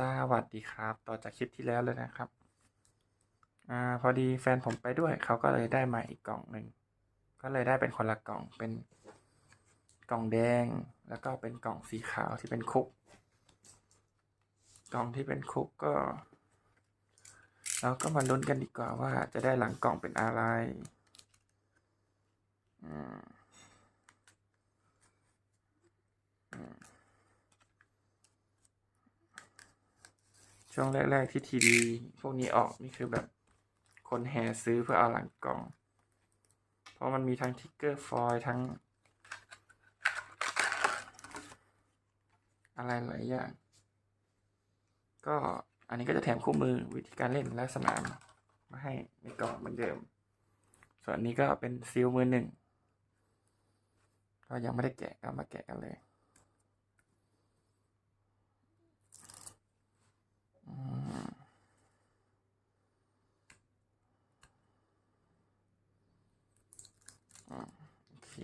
สวัสดีครับ ต่อจากคลิปที่แล้วเลยนะครับ อ่า พอดีแฟนผมไปด้วย เขาก็เลยได้มาอีกกล่องหนึ่ง ก็เลยได้เป็นคนละกล่อง เป็นกล่องแดง แล้วก็เป็นกล่องสีขาวที่เป็นคุก กล่องที่เป็นคุกก็ เราก็มาลุ้นกันดีกว่าว่าจะได้หลังกล่องเป็นอะไร อืม ช่วงแรก ๆ ที่ทีดีพวกนี้ออกนี่คือแบบคนแห่ซื้อเพื่อเอาหลังกล่อง เพราะมันมีทั้งทิกเกอร์ฟอยล์ทั้ง อะไรหลายอย่าง ก็อันนี้ก็จะแถมคู่มือวิธีการเล่นและสนาม มาให้ในกล่องเหมือนเดิม ส่วนนี้ก็เป็นซีลมือหนึ่งก็ยังไม่ได้แกะก็มาแกะกันเลย อ่าโอเค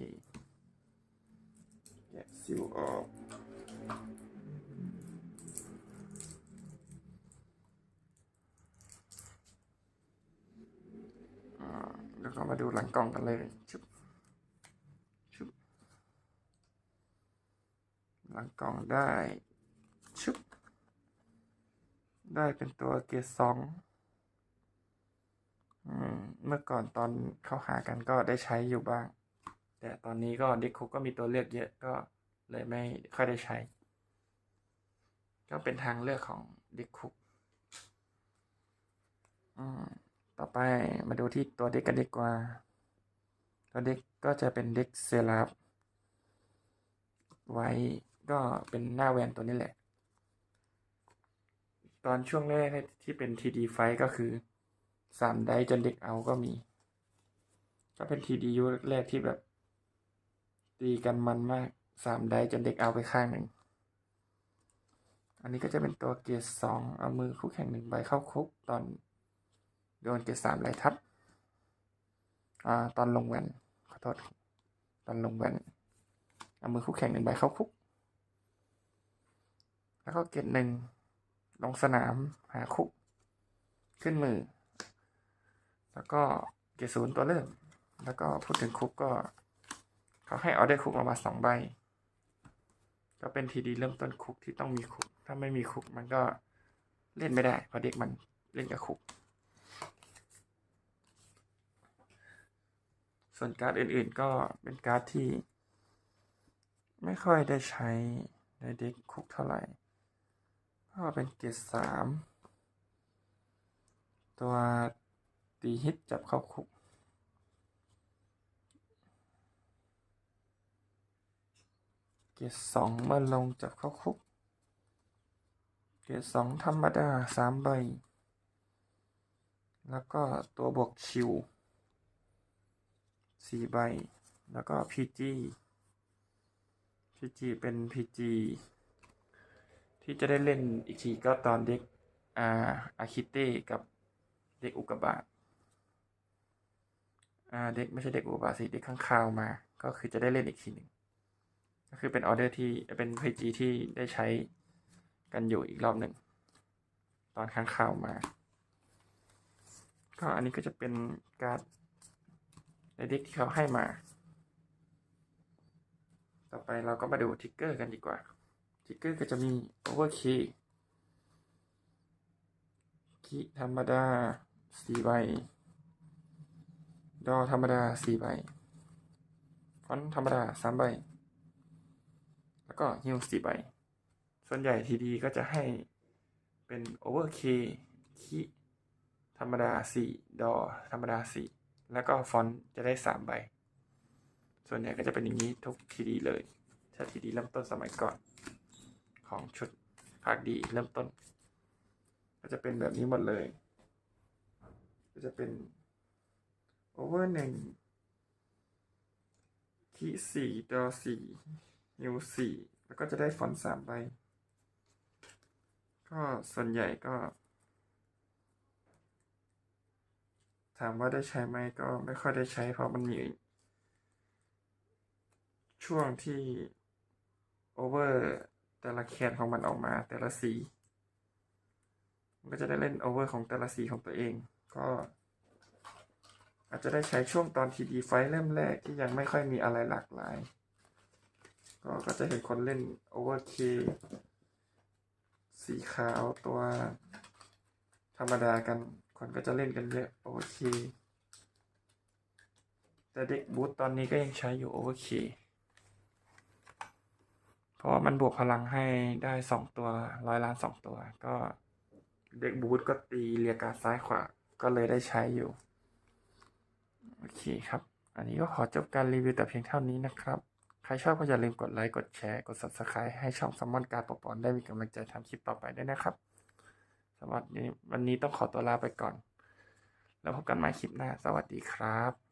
แกะซิลออกอ่าแล้วก็มาดูหลังกล่องกันเลยชุบชุบหลังกล่องได้ชุบได้เป็นตัวเกียร์สอง เมื่อก่อนตอนเข้าหากันก็ได้ใช้อยู่บ้าง แต่ตอนนี้ก็ด็กคุกก็มีตัวเลือกเยอะก็เลยไม่ค่อยได้ใช้ ก็เป็นทางเลือกของด็กคุกต่อไปมาดูที่ตัวเด็กกันดีกว่า ตัวเด็กก็จะเป็นเด็กเซราฟไว้ก็เป็นหน้าแวนตัวนี้แหละ ตอนช่วงแรกที่เป็นทีดีไฟก็คือ สามได้จนเด็กเอาก็มี ก็เป็นทีดียุแรกที่แบบ ตีกันมันมากสามได้จนเด็กเอาไปข้างหนึ่ง อันนี้ก็จะเป็นตัวเกียร์สองเอามือคู่แข่งหนึ่งใบเข้าคุกตอนโดนเกียร์สามไหลทับ อ่า ตอนลงแวนขอโทษ ตอนลงแวนเอามือคู่แข่งหนึ่งใบเข้าคุก แล้วก็เกียร์หนึ่งลงสนามหาคุกขึ้นมือ แล้วก็เกศูนย์ตัวเริ่ม แล้วก็พูดถึงคุกก็ เขาให้ออเดอร์คุกออกมาสองใบ ก็เป็นทีดีเริ่มต้นคุกที่ต้องมีคุก ถ้าไม่มีคุกมันก็เล่นไม่ได้เพราะเด็กมันเล่นกับคุก ส่วนการ์ดอื่นๆก็เป็นการ์ดที่ ไม่ค่อยได้ใช้ในเด็กคุกเท่าไหร่ ก็เป็นเกรสามตัว ตีฮิตจับเข้าคุก เกรดสองเมื่อลงจับเข้าคุก เกรดสองธรรมดาสามใบ แล้วก็ตัวบวกชิวสี่ใบ แล้วก็พีจีพีจีเป็นพีจีที่จะได้เล่นอีกทีก็ตอนเด็กอาอาคิเต้กับเด็กอุกบาตอ่า เด็กไม่ใช่เด็กอุบาสิเด็กข้างคาวมา ก็คือจะได้เล่นอีกทีหนึ่งก็คือเป็นออเดอร์ที่เป็นพีจีที่ได้ใช้กันอยู่อีกรอบหนึ่ง ตอนข้างคาวมา ก็อันนี้ก็จะเป็นการ์ดในเด็กที่เขาให้มา ต่อไปเราก็มาดูทิกเกอร์กันดีกว่า ทิกเกอร์ก็จะมี Overkey คีธรรมดาสี่ใบ ดอธรรมดาสี่ใบ ฟอนต์ธรรมดาสามใบ แล้วก็ฮิวสี่ใบ ส่วนใหญ่ทีดีก็จะให้เป็น Overkey คีธรรมดาสี่ดอธรรมดาสี่แล้วก็ฟอนต์จะได้สามใบ ส่วนใหญ่ก็จะเป็นอย่างนี้ทุกทีดีเลย ถ้าทีดีเริ่มต้นสมัยก่อน ของชุดภาคดีเริ่มต้น ก็จะเป็นแบบนี้หมดเลย ก็จะเป็น โอเวอร์หนึ่งคีสี่ดอสี่นิวสี่แล้วก็จะได้ฟอนต์สามใบ ก็ส่วนใหญ่ก็ ถามว่าได้ใช้ไหมก็ไม่ค่อยได้ใช้เพราะมันมีช่วงที่โอเวอร์แต่ละแคนของมันออกมาแต่ละสี มันก็จะได้เล่นโอเวอร์ของแต่ละสีของตัวเอง ก็ อาจจะได้ใช้ช่วงตอนทีดีไฟเริ่มแรกที่ยังไม่ค่อยมีอะไรหลากหลาย ก็ก็จะเห็นคนเล่นโอเวอร์เคสีขาวตัวธรรมดากัน คนก็จะเล่นกันเยอะโอเวอร์เคแต่เด็กบูตตอนนี้ก็ยังใช้อยู่โอเวอร์เคเพราะมันบวกพลังให้ได้สองตัวร้อยล้านสองตัว ก็เด็กบูตก็ตีเรียการซ้ายขวา ก็เลยได้ใช้อยู่ โอเคครับ อันนี้ก็ขอจบการรีวิวแต่เพียงเท่านี้นะครับ ใครชอบก็อย่าลืมกดไลค์กดแชร์ กด subscribe ให้ช่องสมอนการปกปอนได้มีกำลังใจทำคลิปต่อไปด้วยนะครับสำหรับวันนี้ต้องขอตัวลาไปก่อน แล้วพบกันใหม่คลิปหน้า สวัสดีครับ